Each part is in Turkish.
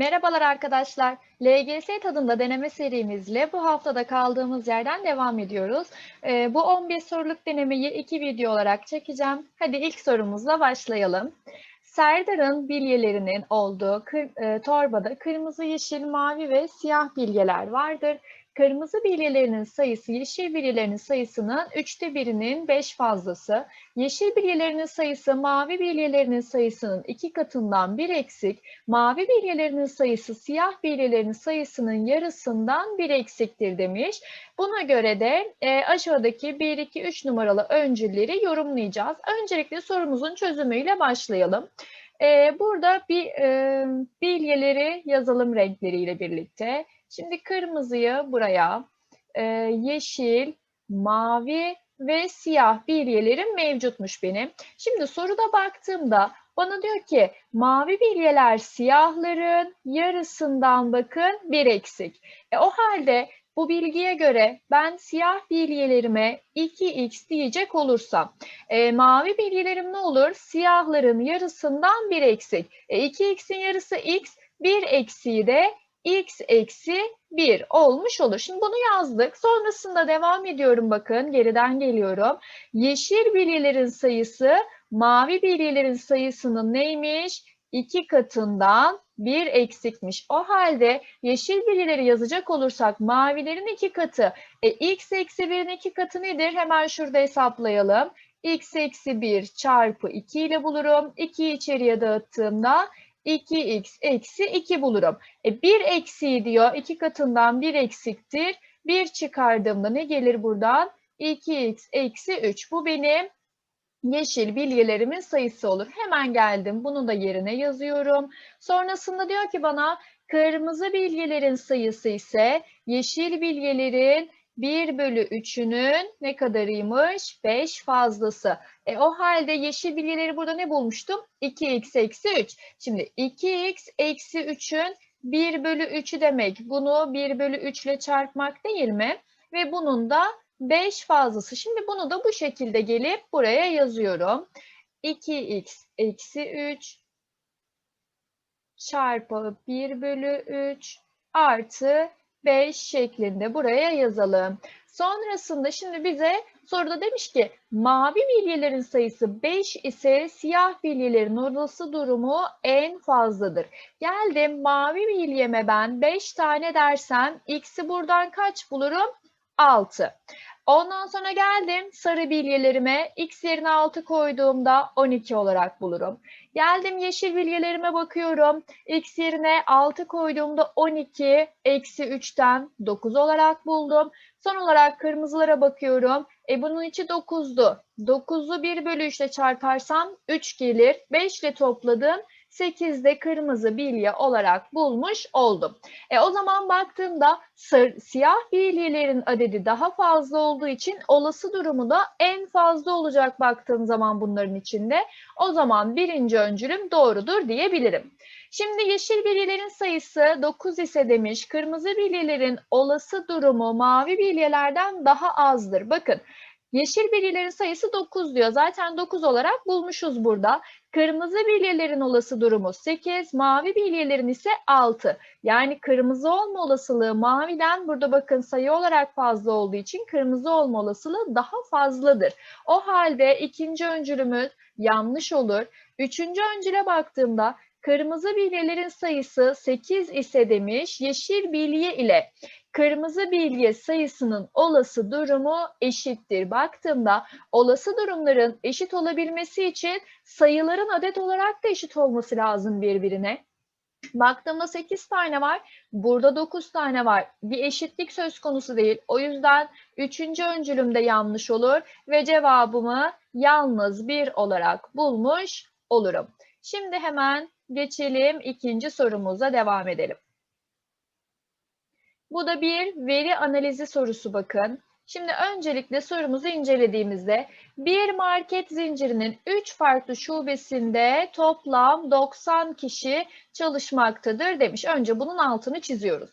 Merhabalar arkadaşlar. LGS tadında deneme serimizle bu haftada kaldığımız yerden devam ediyoruz. Ee, bu 11 soruluk denemeyi iki video olarak çekeceğim. Hadi ilk sorumuzla başlayalım. Serdar'ın bilyelerinin olduğu kır, e, torbada kırmızı, yeşil, mavi ve siyah bilyeler vardır. Kırmızı bilyelerinin sayısı yeşil bilyelerinin sayısının üçte birinin beş fazlası. Yeşil bilyelerinin sayısı mavi bilyelerinin sayısının iki katından bir eksik. Mavi bilyelerinin sayısı siyah bilyelerinin sayısının yarısından bir eksiktir demiş. Buna göre de e, aşağıdaki 1, 2, 3 numaralı öncülleri yorumlayacağız. Öncelikle sorumuzun çözümüyle başlayalım. E, burada bir e, bilyeleri yazalım renkleriyle birlikte. Şimdi kırmızıyı buraya, e, yeşil, mavi ve siyah bilyelerim mevcutmuş benim. Şimdi soruda baktığımda bana diyor ki mavi bilyeler siyahların yarısından bakın bir eksik. E, o halde bu bilgiye göre ben siyah bilyelerime 2x diyecek olursam e, mavi bilyelerim ne olur? Siyahların yarısından bir eksik. E, 2x'in yarısı x, bir eksiği de x eksi 1 olmuş olur. Şimdi bunu yazdık. Sonrasında devam ediyorum bakın. Geriden geliyorum. Yeşil bilyelerin sayısı mavi bilyelerin sayısının neymiş? 2 katından 1 eksikmiş. O halde yeşil bilyeleri yazacak olursak mavilerin 2 katı. E, x eksi 1'in 2 katı nedir? Hemen şurada hesaplayalım. x eksi 1 çarpı 2 ile bulurum. 2'yi içeriye dağıttığımda 2x eksi 2 bulurum. E 1 eksiği diyor 2 katından 1 eksiktir. 1 çıkardığımda ne gelir buradan? 2x eksi 3. Bu benim yeşil bilyelerimin sayısı olur. Hemen geldim. Bunu da yerine yazıyorum. Sonrasında diyor ki bana kırmızı bilyelerin sayısı ise yeşil bilyelerin 1 bölü 3'ünün ne kadarıymış? 5 fazlası. E, o halde yeşil bilgileri burada ne bulmuştum? 2x eksi 3. Şimdi 2x eksi 3'ün 1 bölü 3'ü demek. Bunu 1 bölü 3 ile çarpmak değil mi? Ve bunun da 5 fazlası. Şimdi bunu da bu şekilde gelip buraya yazıyorum. 2x eksi 3 çarpı 1 bölü 3 artı 5 şeklinde buraya yazalım. Sonrasında şimdi bize soruda demiş ki mavi bilyelerin sayısı 5 ise siyah bilyelerin olası durumu en fazladır. Geldim mavi bilyeme ben 5 tane dersem x'i buradan kaç bulurum? 6. Ondan sonra geldim sarı bilyelerime x yerine 6 koyduğumda 12 olarak bulurum. Geldim yeşil bilyelerime bakıyorum. x yerine 6 koyduğumda 12 eksi 3'ten 9 olarak buldum. Son olarak kırmızılara bakıyorum. E bunun içi 9'du. 9'u 1 bölü 3 ile çarparsam 3 gelir. 5 ile topladım. 8'de kırmızı bilye olarak bulmuş oldum. E, o zaman baktığımda sır, siyah bilyelerin adedi daha fazla olduğu için olası durumu da en fazla olacak baktığım zaman bunların içinde. O zaman birinci öncülüm doğrudur diyebilirim. Şimdi yeşil bilyelerin sayısı 9 ise demiş, kırmızı bilyelerin olası durumu mavi bilyelerden daha azdır. Bakın Yeşil bilyelerin sayısı 9 diyor. Zaten 9 olarak bulmuşuz burada. Kırmızı bilyelerin olası durumu 8, mavi bilyelerin ise 6. Yani kırmızı olma olasılığı maviden burada bakın sayı olarak fazla olduğu için kırmızı olma olasılığı daha fazladır. O halde ikinci öncülümüz yanlış olur. Üçüncü öncüle baktığımda kırmızı bilyelerin sayısı 8 ise demiş yeşil bilye ile kırmızı bilye sayısının olası durumu eşittir. Baktığımda olası durumların eşit olabilmesi için sayıların adet olarak da eşit olması lazım birbirine. Baktığımda 8 tane var. Burada 9 tane var. Bir eşitlik söz konusu değil. O yüzden 3. öncülümde yanlış olur ve cevabımı yalnız 1 olarak bulmuş olurum. Şimdi hemen geçelim ikinci sorumuza devam edelim. Bu da bir veri analizi sorusu bakın. Şimdi öncelikle sorumuzu incelediğimizde bir market zincirinin 3 farklı şubesinde toplam 90 kişi çalışmaktadır demiş. Önce bunun altını çiziyoruz.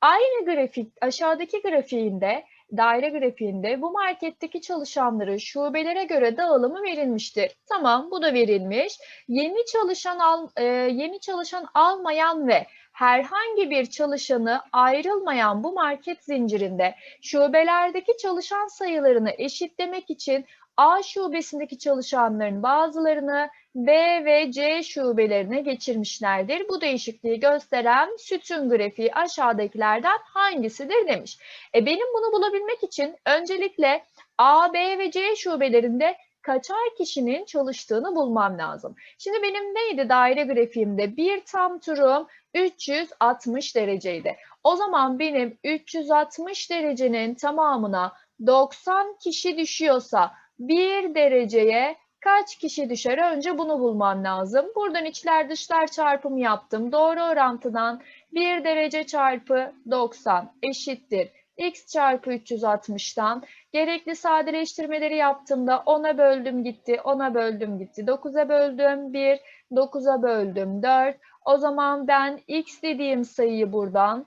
Aynı grafik aşağıdaki grafiğinde daire grafiğinde bu marketteki çalışanların şubelere göre dağılımı verilmiştir. Tamam bu da verilmiş. Yeni çalışan al, e, yeni çalışan almayan ve herhangi bir çalışanı ayrılmayan bu market zincirinde şubelerdeki çalışan sayılarını eşitlemek için A şubesindeki çalışanların bazılarını B ve C şubelerine geçirmişlerdir. Bu değişikliği gösteren sütun grafiği aşağıdakilerden hangisidir demiş. E benim bunu bulabilmek için öncelikle A, B ve C şubelerinde kaçar kişinin çalıştığını bulmam lazım. Şimdi benim neydi daire grafiğimde? Bir tam turum 360 dereceydi. O zaman benim 360 derecenin tamamına 90 kişi düşüyorsa bir dereceye kaç kişi düşer? Önce bunu bulmam lazım. Buradan içler dışlar çarpımı yaptım. Doğru orantıdan 1 derece çarpı 90 eşittir. X çarpı 360'tan gerekli sadeleştirmeleri yaptığımda 10'a böldüm gitti, 10'a böldüm gitti. 9'a böldüm 1, 9'a böldüm 4. O zaman ben x dediğim sayıyı buradan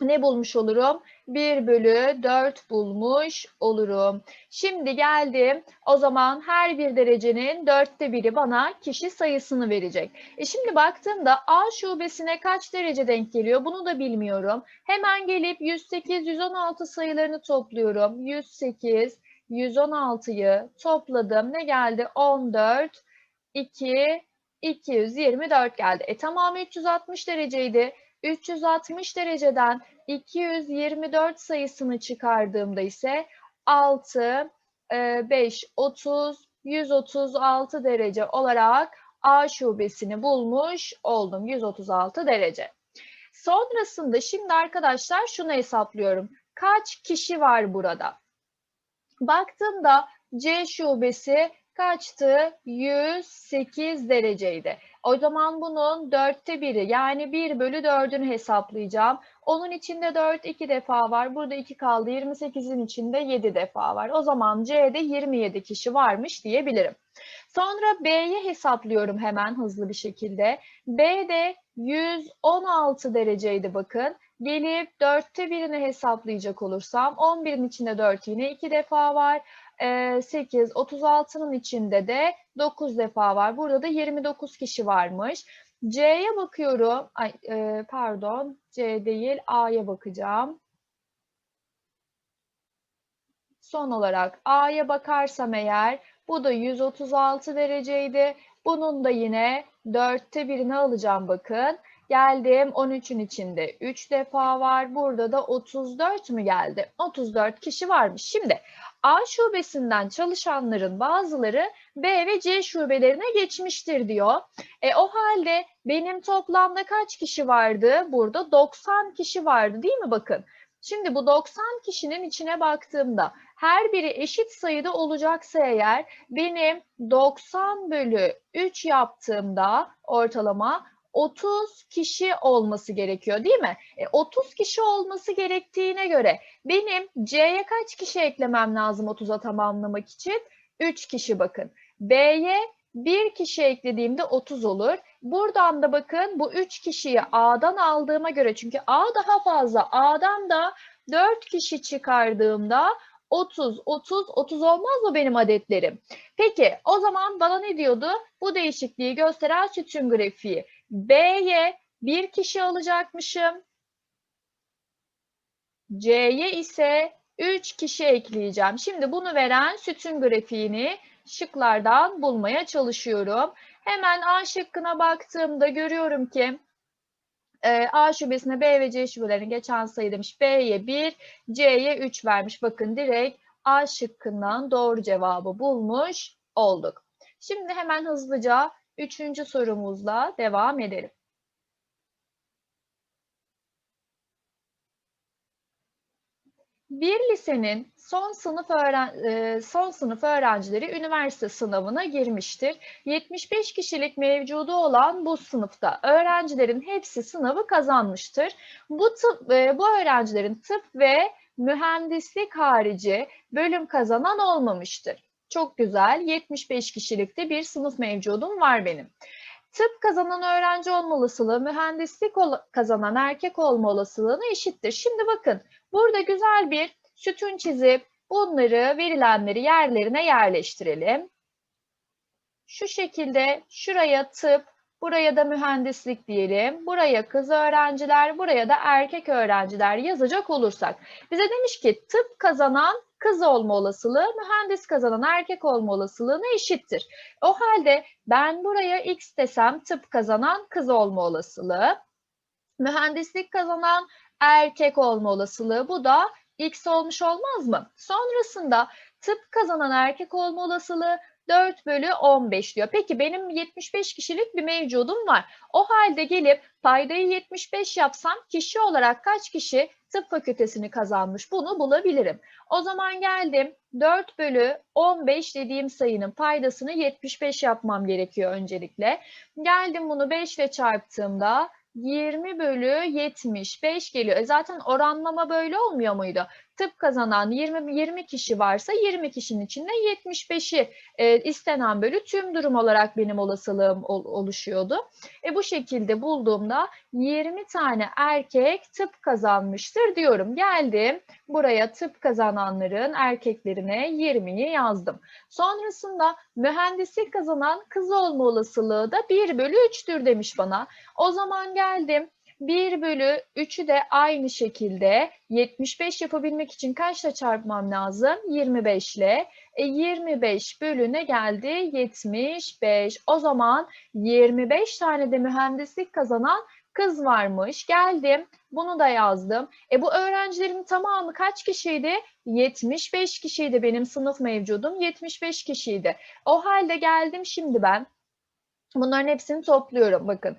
ne bulmuş olurum? 1 bölü 4 bulmuş olurum. Şimdi geldim. O zaman her bir derecenin dörtte biri bana kişi sayısını verecek. E şimdi baktığımda A şubesine kaç derece denk geliyor? Bunu da bilmiyorum. Hemen gelip 108, 116 sayılarını topluyorum. 108, 116'yı topladım. Ne geldi? 14, 2, 224 geldi. E tamamı 360 dereceydi. 360 dereceden 224 sayısını çıkardığımda ise 6, 5, 30, 136 derece olarak A şubesini bulmuş oldum. 136 derece. Sonrasında şimdi arkadaşlar şunu hesaplıyorum. Kaç kişi var burada? Baktığımda C şubesi kaçtı? 108 dereceydi. O zaman bunun dörtte biri yani 1 bölü 4'ünü hesaplayacağım. Onun içinde 4 iki defa var. Burada 2 kaldı. 28'in içinde 7 defa var. O zaman C'de 27 kişi varmış diyebilirim. Sonra B'yi hesaplıyorum hemen hızlı bir şekilde. B'de 116 dereceydi bakın. Gelip dörtte birini hesaplayacak olursam 11'in içinde 4 yine 2 defa var. 8, 36'nın içinde de 9 defa var. Burada da 29 kişi varmış. C'ye bakıyorum. Ay, e, pardon. C değil. A'ya bakacağım. Son olarak A'ya bakarsam eğer bu da 136 dereceydi. Bunun da yine dörtte birini alacağım bakın. Geldim 13'ün içinde 3 defa var. Burada da 34 mü geldi? 34 kişi varmış. Şimdi A şubesinden çalışanların bazıları B ve C şubelerine geçmiştir diyor. E, o halde benim toplamda kaç kişi vardı? Burada 90 kişi vardı değil mi bakın? Şimdi bu 90 kişinin içine baktığımda her biri eşit sayıda olacaksa eğer benim 90 bölü 3 yaptığımda ortalama 30 kişi olması gerekiyor değil mi? E, 30 kişi olması gerektiğine göre benim C'ye kaç kişi eklemem lazım 30'a tamamlamak için? 3 kişi bakın. B'ye 1 kişi eklediğimde 30 olur. Buradan da bakın bu 3 kişiyi A'dan aldığıma göre çünkü A daha fazla. A'dan da 4 kişi çıkardığımda 30, 30, 30 olmaz mı benim adetlerim? Peki o zaman bana ne diyordu? Bu değişikliği gösteren sütun grafiği. B'ye bir kişi alacakmışım. C'ye ise 3 kişi ekleyeceğim. Şimdi bunu veren sütun grafiğini şıklardan bulmaya çalışıyorum. Hemen A şıkkına baktığımda görüyorum ki e, A şubesine B ve C şubelerine geçen sayı demiş. B'ye 1, C'ye 3 vermiş. Bakın direkt A şıkkından doğru cevabı bulmuş olduk. Şimdi hemen hızlıca Üçüncü sorumuzla devam edelim. Bir lisenin son sınıf öğren e, son sınıf öğrencileri üniversite sınavına girmiştir. 75 kişilik mevcudu olan bu sınıfta öğrencilerin hepsi sınavı kazanmıştır. Bu tıp, e, bu öğrencilerin tıp ve mühendislik harici bölüm kazanan olmamıştır. Çok güzel. 75 kişilikte bir sınıf mevcudum var benim. Tıp kazanan öğrenci olma olasılığı mühendislik kazanan erkek olma olasılığına eşittir. Şimdi bakın burada güzel bir sütun çizip bunları verilenleri yerlerine yerleştirelim. Şu şekilde şuraya tıp, Buraya da mühendislik diyelim. Buraya kız öğrenciler, buraya da erkek öğrenciler yazacak olursak. Bize demiş ki tıp kazanan kız olma olasılığı mühendis kazanan erkek olma olasılığına eşittir. O halde ben buraya x desem tıp kazanan kız olma olasılığı, mühendislik kazanan erkek olma olasılığı bu da x olmuş olmaz mı? Sonrasında tıp kazanan erkek olma olasılığı 4 bölü 15 diyor. Peki benim 75 kişilik bir mevcudum var. O halde gelip paydayı 75 yapsam kişi olarak kaç kişi tıp fakültesini kazanmış bunu bulabilirim. O zaman geldim 4 bölü 15 dediğim sayının paydasını 75 yapmam gerekiyor öncelikle. Geldim bunu 5 ile çarptığımda 20 bölü 75 geliyor. E zaten oranlama böyle olmuyor muydu? Tıp kazanan 20, 20 kişi varsa 20 kişinin içinde 75'i e, istenen bölü tüm durum olarak benim olasılığım ol, oluşuyordu. E bu şekilde bulduğumda 20 tane erkek tıp kazanmıştır diyorum. Geldim buraya tıp kazananların erkeklerine 20'yi yazdım. Sonrasında mühendislik kazanan kız olma olasılığı da 1 bölü 3'tür demiş bana. O zaman geldim 1 bölü 3'ü de aynı şekilde 75 yapabilmek için kaçla çarpmam lazım? 25 ile. E 25 bölü ne geldi? 75. O zaman 25 tane de mühendislik kazanan kız varmış. Geldim. Bunu da yazdım. E bu öğrencilerin tamamı kaç kişiydi? 75 kişiydi benim sınıf mevcudum. 75 kişiydi. O halde geldim şimdi ben. Bunların hepsini topluyorum. Bakın.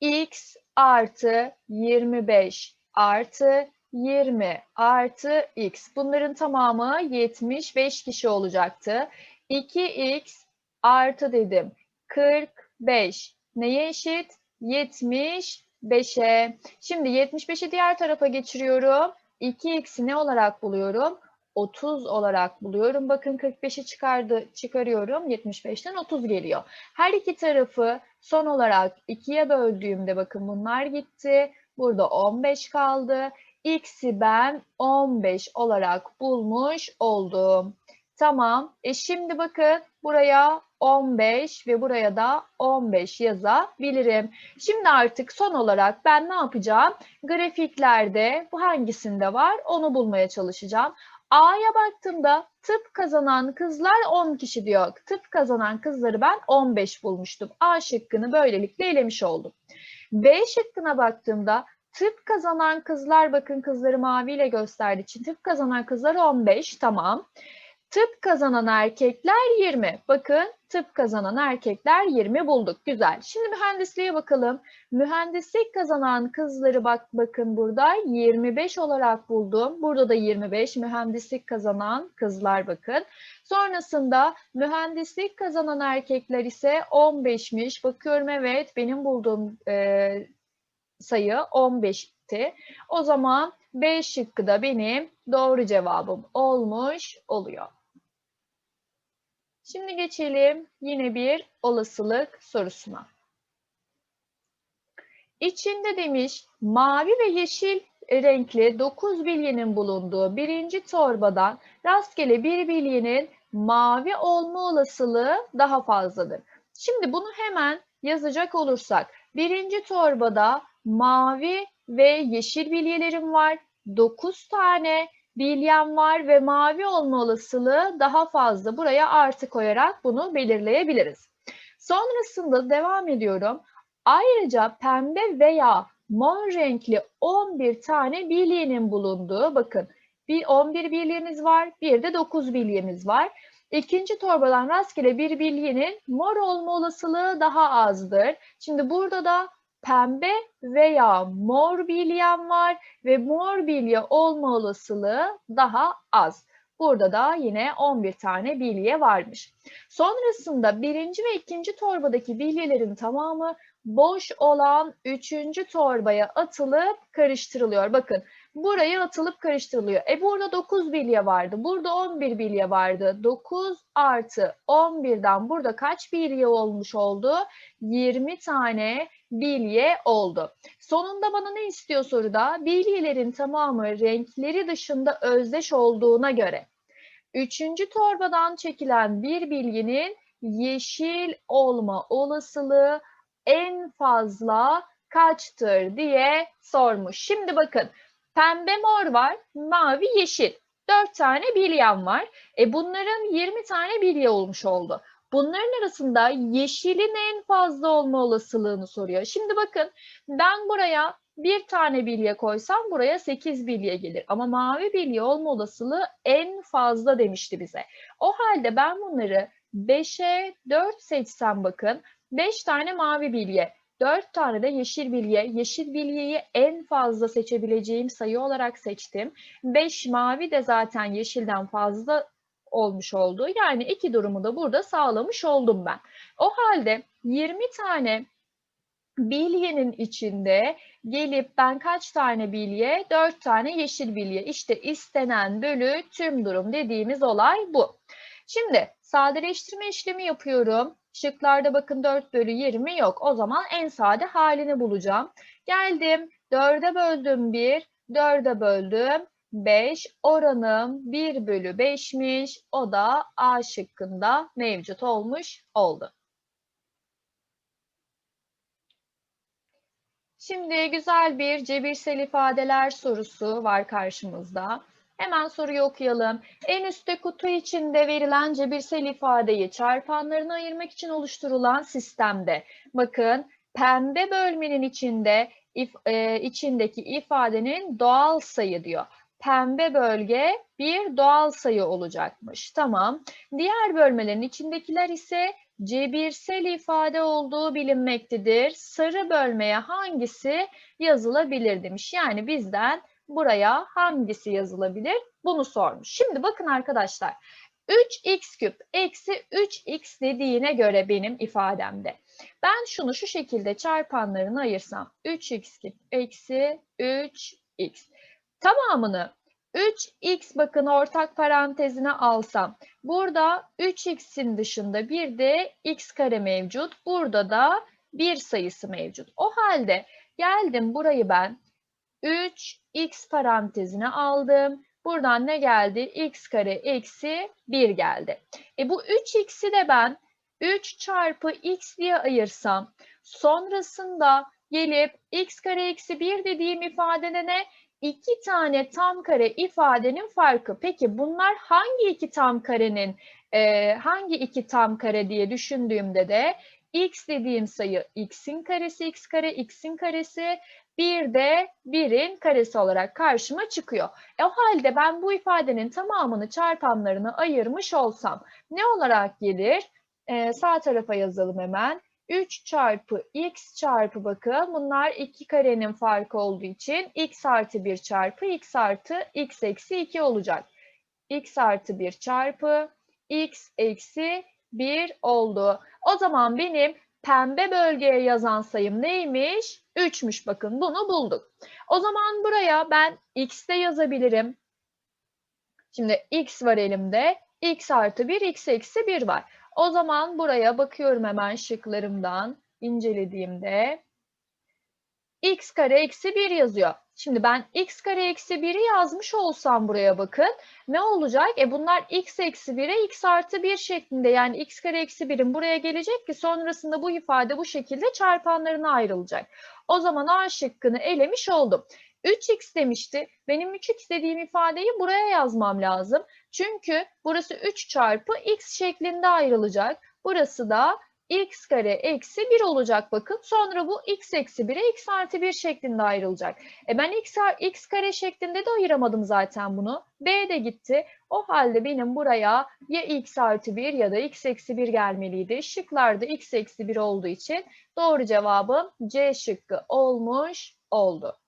X artı 25 artı 20 artı x. Bunların tamamı 75 kişi olacaktı. 2x artı dedim 45 neye eşit? 75'e. Şimdi 75'i diğer tarafa geçiriyorum. 2x'i ne olarak buluyorum? 30 olarak buluyorum. Bakın 45'i çıkardı, çıkarıyorum. 75'ten 30 geliyor. Her iki tarafı son olarak 2'ye böldüğümde bakın bunlar gitti. Burada 15 kaldı. X'i ben 15 olarak bulmuş oldum. Tamam. E şimdi bakın buraya 15 ve buraya da 15 yazabilirim. Şimdi artık son olarak ben ne yapacağım? Grafiklerde bu hangisinde var onu bulmaya çalışacağım. A'ya baktığımda tıp kazanan kızlar 10 kişi diyor. Tıp kazanan kızları ben 15 bulmuştum. A şıkkını böylelikle elemiş oldum. B şıkkına baktığımda tıp kazanan kızlar bakın kızları maviyle gösterdiği için tıp kazanan kızlar 15 tamam. Tıp kazanan erkekler 20. Bakın tıp kazanan erkekler 20 bulduk. Güzel. Şimdi mühendisliğe bakalım. Mühendislik kazanan kızları bak bakın burada 25 olarak buldum. Burada da 25 mühendislik kazanan kızlar bakın. Sonrasında mühendislik kazanan erkekler ise 15'miş. Bakıyorum evet benim bulduğum e, sayı 15'ti. O zaman B şıkkı da benim doğru cevabım olmuş oluyor. Şimdi geçelim yine bir olasılık sorusuna. İçinde demiş mavi ve yeşil renkli 9 bilyenin bulunduğu birinci torbadan rastgele bir bilyenin mavi olma olasılığı daha fazladır. Şimdi bunu hemen yazacak olursak birinci torbada mavi ve yeşil bilyelerim var. 9 tane bilyem var ve mavi olma olasılığı daha fazla. Buraya artı koyarak bunu belirleyebiliriz. Sonrasında devam ediyorum. Ayrıca pembe veya mor renkli 11 tane bilyenin bulunduğu bakın bir 11 bilyemiz var bir de 9 bilyemiz var. İkinci torbadan rastgele bir bilyenin mor olma olasılığı daha azdır. Şimdi burada da pembe veya mor bilyem var ve mor bilye olma olasılığı daha az. Burada da yine 11 tane bilye varmış. Sonrasında birinci ve ikinci torbadaki bilyelerin tamamı boş olan üçüncü torbaya atılıp karıştırılıyor. Bakın buraya atılıp karıştırılıyor. E burada 9 bilye vardı. Burada 11 bilye vardı. 9 artı 11'den burada kaç bilye olmuş oldu? 20 tane bilye oldu. Sonunda bana ne istiyor soruda? Bilyelerin tamamı renkleri dışında özdeş olduğuna göre. Üçüncü torbadan çekilen bir bilginin yeşil olma olasılığı en fazla kaçtır diye sormuş. Şimdi bakın pembe mor var, mavi yeşil. 4 tane bilyen var. E bunların 20 tane bilye olmuş oldu. Bunların arasında yeşilin en fazla olma olasılığını soruyor. Şimdi bakın ben buraya bir tane bilye koysam buraya 8 bilye gelir. Ama mavi bilye olma olasılığı en fazla demişti bize. O halde ben bunları 5'e 4 seçsem bakın 5 tane mavi bilye, 4 tane de yeşil bilye. Yeşil bilyeyi en fazla seçebileceğim sayı olarak seçtim. 5 mavi de zaten yeşilden fazla olmuş oldu. Yani iki durumu da burada sağlamış oldum ben. O halde 20 tane bilyenin içinde gelip ben kaç tane bilye? 4 tane yeşil bilye. İşte istenen bölü tüm durum dediğimiz olay bu. Şimdi sadeleştirme işlemi yapıyorum. Şıklarda bakın 4 bölü 20 yok. O zaman en sade halini bulacağım. Geldim 4'e böldüm 1, 4'e böldüm 5. Oranım 1 bölü 5'miş. O da A şıkkında mevcut olmuş oldu. Şimdi güzel bir cebirsel ifadeler sorusu var karşımızda. Hemen soruyu okuyalım. En üstte kutu içinde verilen cebirsel ifadeyi çarpanlarına ayırmak için oluşturulan sistemde. Bakın pembe bölmenin içinde if, e, içindeki ifadenin doğal sayı diyor. Pembe bölge bir doğal sayı olacakmış. Tamam. Diğer bölmelerin içindekiler ise cebirsel ifade olduğu bilinmektedir. Sarı bölmeye hangisi yazılabilir demiş. Yani bizden buraya hangisi yazılabilir? Bunu sormuş. Şimdi bakın arkadaşlar. 3x küp eksi 3x dediğine göre benim ifademde. Ben şunu şu şekilde çarpanlarını ayırsam. 3x küp eksi 3x. Tamamını 3x bakın ortak parantezine alsam. Burada 3x'in dışında bir de x kare mevcut. Burada da bir sayısı mevcut. O halde geldim burayı ben 3x parantezine aldım. Buradan ne geldi? x kare eksi 1 geldi. E bu 3x'i de ben 3 çarpı x diye ayırsam sonrasında gelip x kare eksi 1 dediğim ifadede ne? İki tane tam kare ifadenin farkı. Peki bunlar hangi iki tam karenin e, hangi iki tam kare diye düşündüğümde de x dediğim sayı x'in karesi x kare x'in karesi bir de 1'in karesi olarak karşıma çıkıyor. E, o halde ben bu ifadenin tamamını çarpanlarına ayırmış olsam ne olarak gelir? E, sağ tarafa yazalım hemen. 3 çarpı x çarpı bakın bunlar iki karenin farkı olduğu için x artı 1 çarpı x artı x eksi 2 olacak. x artı 1 çarpı x eksi 1 oldu. O zaman benim pembe bölgeye yazan sayım neymiş? 3'müş bakın bunu bulduk. O zaman buraya ben x de yazabilirim. Şimdi x var elimde. x artı 1, x eksi 1 var. O zaman buraya bakıyorum hemen şıklarımdan incelediğimde x kare eksi 1 yazıyor. Şimdi ben x kare eksi 1'i yazmış olsam buraya bakın. Ne olacak? E bunlar x eksi 1'e x artı 1 şeklinde yani x kare eksi 1'in buraya gelecek ki sonrasında bu ifade bu şekilde çarpanlarına ayrılacak. O zaman A şıkkını elemiş oldum. 3x demişti. Benim 3x dediğim ifadeyi buraya yazmam lazım. Çünkü burası 3 çarpı x şeklinde ayrılacak. Burası da x kare eksi 1 olacak bakın. Sonra bu x eksi 1'e x artı 1 şeklinde ayrılacak. E ben x, x kare şeklinde de ayıramadım zaten bunu. b de gitti. O halde benim buraya ya x artı 1 ya da x eksi 1 gelmeliydi. Şıklarda x eksi 1 olduğu için doğru cevabım C şıkkı olmuş oldu.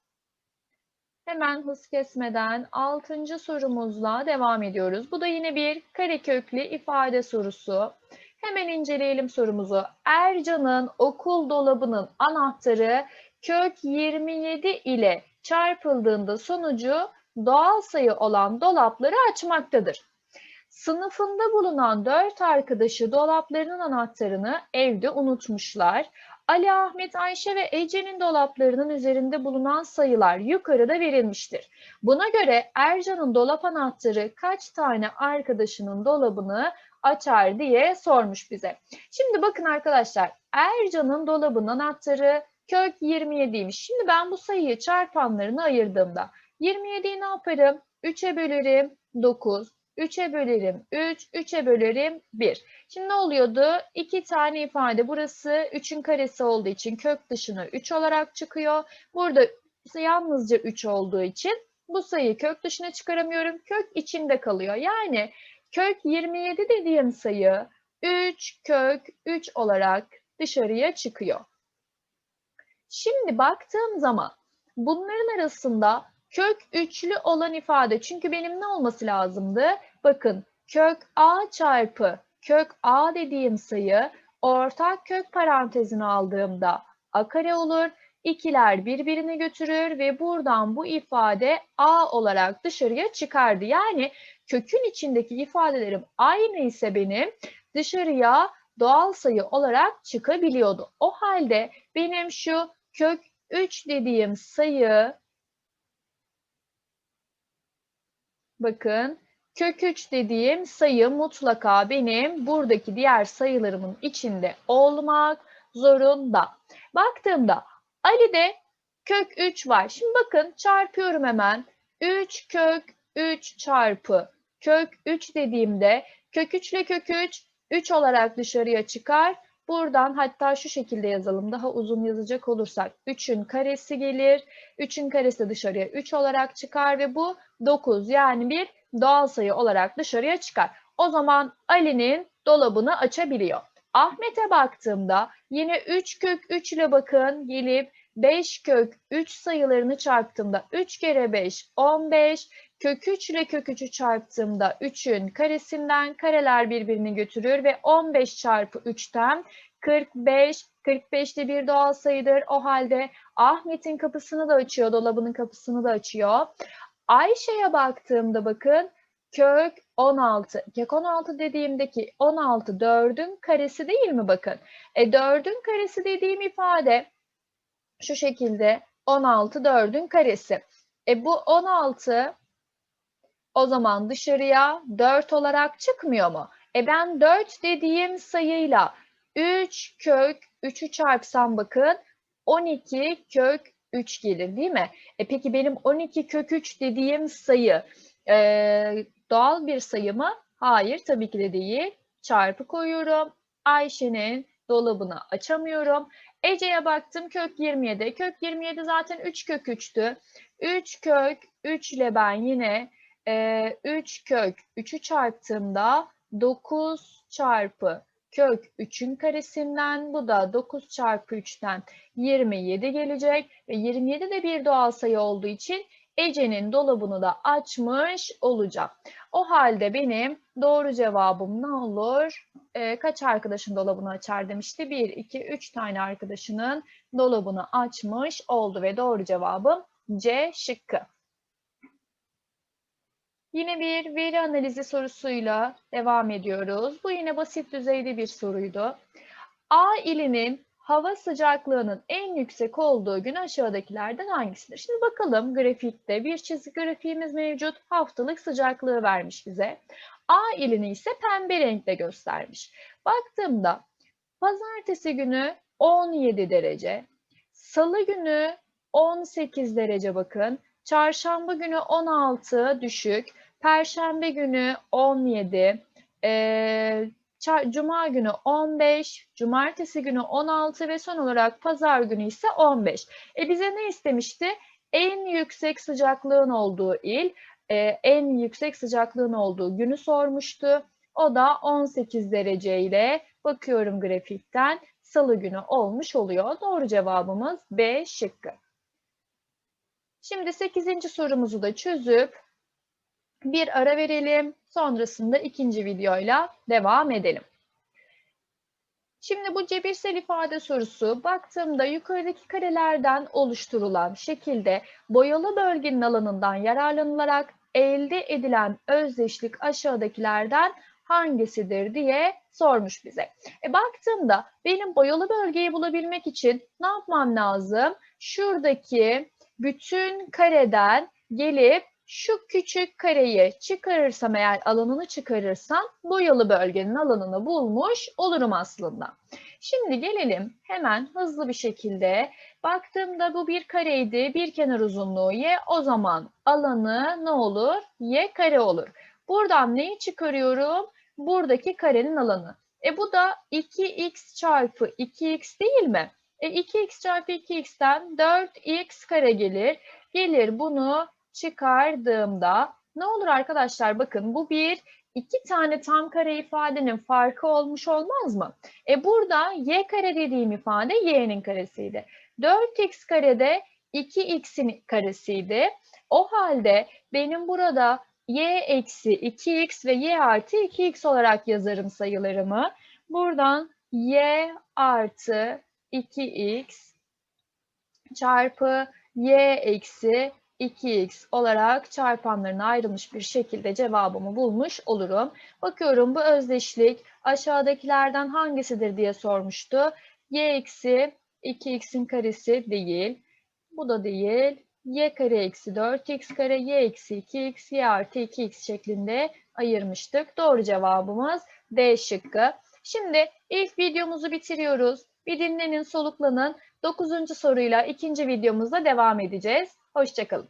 Hemen hız kesmeden 6. sorumuzla devam ediyoruz. Bu da yine bir kareköklü ifade sorusu. Hemen inceleyelim sorumuzu. Ercan'ın okul dolabının anahtarı kök 27 ile çarpıldığında sonucu doğal sayı olan dolapları açmaktadır. Sınıfında bulunan dört arkadaşı dolaplarının anahtarını evde unutmuşlar. Ali, Ahmet, Ayşe ve Ece'nin dolaplarının üzerinde bulunan sayılar yukarıda verilmiştir. Buna göre Ercan'ın dolap anahtarı kaç tane arkadaşının dolabını açar diye sormuş bize. Şimdi bakın arkadaşlar Ercan'ın dolabının anahtarı kök 27'ymiş. Şimdi ben bu sayıyı çarpanlarına ayırdığımda 27'yi ne yaparım? 3'e bölerim 9, 3'e bölerim 3, 3'e bölerim 1. Şimdi ne oluyordu? 2 tane ifade. Burası 3'ün karesi olduğu için kök dışına 3 olarak çıkıyor. Burada yalnızca 3 olduğu için bu sayıyı kök dışına çıkaramıyorum. Kök içinde kalıyor. Yani kök 27 dediğim sayı 3 kök 3 olarak dışarıya çıkıyor. Şimdi baktığım zaman bunların arasında kök üçlü olan ifade çünkü benim ne olması lazımdı? Bakın kök a çarpı kök a dediğim sayı ortak kök parantezine aldığımda a kare olur. İkiler birbirini götürür ve buradan bu ifade a olarak dışarıya çıkardı. Yani kökün içindeki ifadelerim aynı ise benim dışarıya doğal sayı olarak çıkabiliyordu. O halde benim şu kök 3 dediğim sayı bakın kök 3 dediğim sayı mutlaka benim buradaki diğer sayılarımın içinde olmak zorunda. Baktığımda Ali'de kök 3 var. Şimdi bakın çarpıyorum hemen. 3 kök 3 çarpı kök 3 dediğimde kök 3 ile kök 3 3 olarak dışarıya çıkar. Buradan hatta şu şekilde yazalım. Daha uzun yazacak olursak 3'ün karesi gelir. 3'ün karesi dışarıya 3 olarak çıkar ve bu 9 yani bir doğal sayı olarak dışarıya çıkar. O zaman Ali'nin dolabını açabiliyor. Ahmet'e baktığımda yine 3 kök 3 ile bakın gelip 5 kök 3 sayılarını çarptığımda 3 kere 5 15 kök 3 ile kök 3'ü çarptığımda 3'ün karesinden kareler birbirini götürür ve 15 çarpı 3'ten 45 45 de bir doğal sayıdır. O halde Ahmet'in kapısını da açıyor, dolabının kapısını da açıyor. Ayşe'ye baktığımda bakın kök 16. Kök 16 dediğimdeki 16 4'ün karesi değil mi bakın? E 4'ün karesi dediğim ifade şu şekilde 16 4'ün karesi. E bu 16 o zaman dışarıya 4 olarak çıkmıyor mu? E ben 4 dediğim sayıyla 3 kök 3'ü çarpsam bakın 12 kök 3 gelir değil mi? E peki benim 12 kök 3 dediğim sayı e, doğal bir sayı mı? Hayır tabii ki de değil. Çarpı koyuyorum. Ayşe'nin dolabını açamıyorum. Ece'ye baktım kök 27. Kök 27 zaten 3 kök 3'tü. 3 kök 3 ile ben yine e, 3 kök 3'ü çarptığımda 9 çarpı kök 3'ün karesinden bu da 9 çarpı 3'ten 27 gelecek ve 27 de bir doğal sayı olduğu için Ece'nin dolabını da açmış olacağım. O halde benim doğru cevabım ne olur? Ee, kaç arkadaşın dolabını açar demişti? 1, 2, 3 tane arkadaşının dolabını açmış oldu ve doğru cevabım C şıkkı. Yine bir veri analizi sorusuyla devam ediyoruz. Bu yine basit düzeyde bir soruydu. A ilinin hava sıcaklığının en yüksek olduğu gün aşağıdakilerden hangisidir? Şimdi bakalım grafikte bir çizgi grafiğimiz mevcut. Haftalık sıcaklığı vermiş bize. A ilini ise pembe renkte göstermiş. Baktığımda pazartesi günü 17 derece, salı günü 18 derece bakın, çarşamba günü 16 düşük, perşembe günü 17, e, Cuma günü 15, cumartesi günü 16 ve son olarak pazar günü ise 15. E bize ne istemişti? En yüksek sıcaklığın olduğu il, e, en yüksek sıcaklığın olduğu günü sormuştu. O da 18 derece ile bakıyorum grafikten salı günü olmuş oluyor. Doğru cevabımız B şıkkı. Şimdi 8. sorumuzu da çözüp bir ara verelim. Sonrasında ikinci videoyla devam edelim. Şimdi bu cebirsel ifade sorusu baktığımda yukarıdaki karelerden oluşturulan şekilde boyalı bölgenin alanından yararlanılarak elde edilen özdeşlik aşağıdakilerden hangisidir diye sormuş bize. E baktığımda benim boyalı bölgeyi bulabilmek için ne yapmam lazım? Şuradaki bütün kareden gelip şu küçük kareyi çıkarırsam eğer alanını çıkarırsam boyalı bölgenin alanını bulmuş olurum aslında. Şimdi gelelim hemen hızlı bir şekilde. Baktığımda bu bir kareydi. Bir kenar uzunluğu y. O zaman alanı ne olur? Y kare olur. Buradan neyi çıkarıyorum? Buradaki karenin alanı. E bu da 2x çarpı 2x değil mi? E 2x çarpı 2x'ten 4x kare gelir. Gelir bunu çıkardığımda ne olur arkadaşlar? Bakın bu bir iki tane tam kare ifadenin farkı olmuş olmaz mı? E burada y kare dediğim ifade y'nin karesiydi. 4x karede 2x'in karesiydi. O halde benim burada y eksi 2x ve y artı 2x olarak yazarım sayılarımı. Buradan y artı 2x çarpı y eksi 2x olarak çarpanlarına ayrılmış bir şekilde cevabımı bulmuş olurum. Bakıyorum bu özdeşlik aşağıdakilerden hangisidir diye sormuştu. y eksi 2x'in karesi değil. Bu da değil. y kare eksi 4x kare, y eksi 2x, y artı 2x şeklinde ayırmıştık. Doğru cevabımız D şıkkı. Şimdi ilk videomuzu bitiriyoruz. Bir dinlenin, soluklanın. 9. soruyla ikinci videomuzda devam edeceğiz. Hoşçakalın.